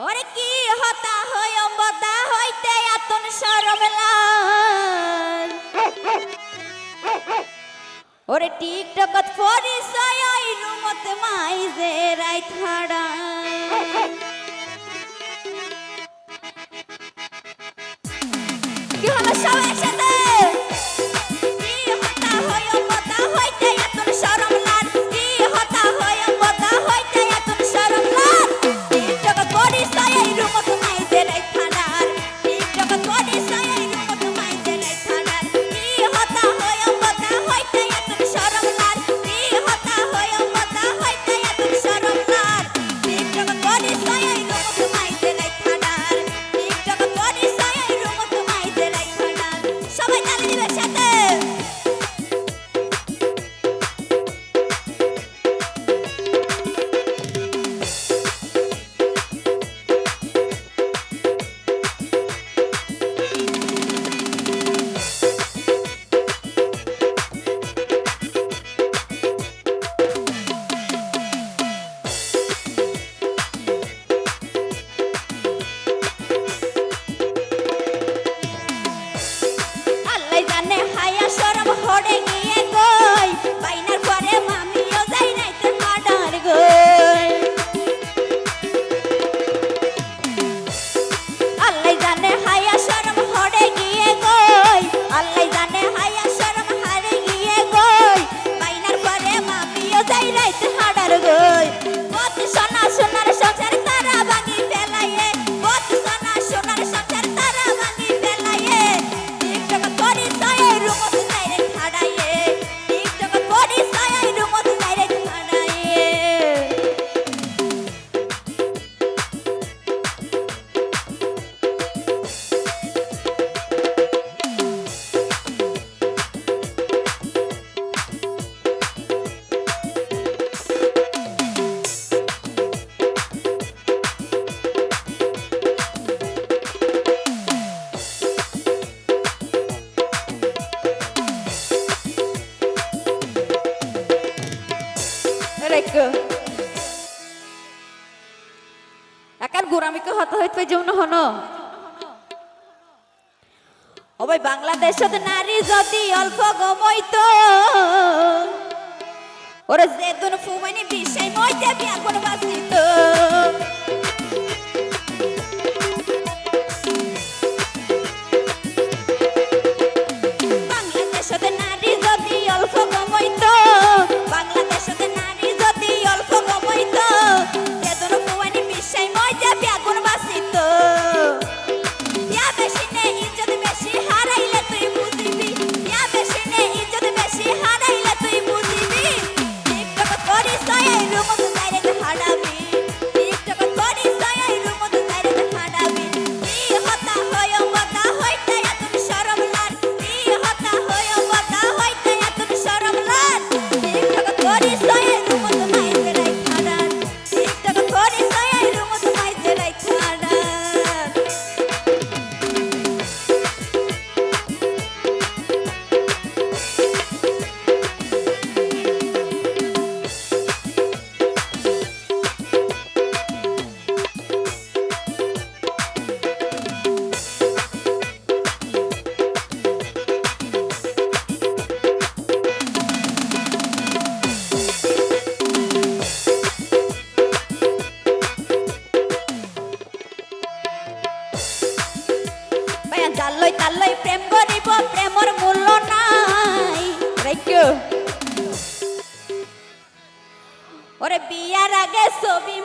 ওরে কি হতা হই অম্বদা হইতে আতন সরমলার ওরে টিকটকত পরিচয় ওই রুমত মাই যে রাই থাড়া কি হলো সবাই লেখো। একার গোরামিকে হত হইতে যেমন হন। ওই বাংলাদেশত নারী যদি অল্প গমইত ওরে যে দুন ফুমানি বিষয় মইতে বিয়া কোন জালই তালই প্রেম করিব প্রেমর মূল্য নাই। ওরে বিয়ার আগে ছবি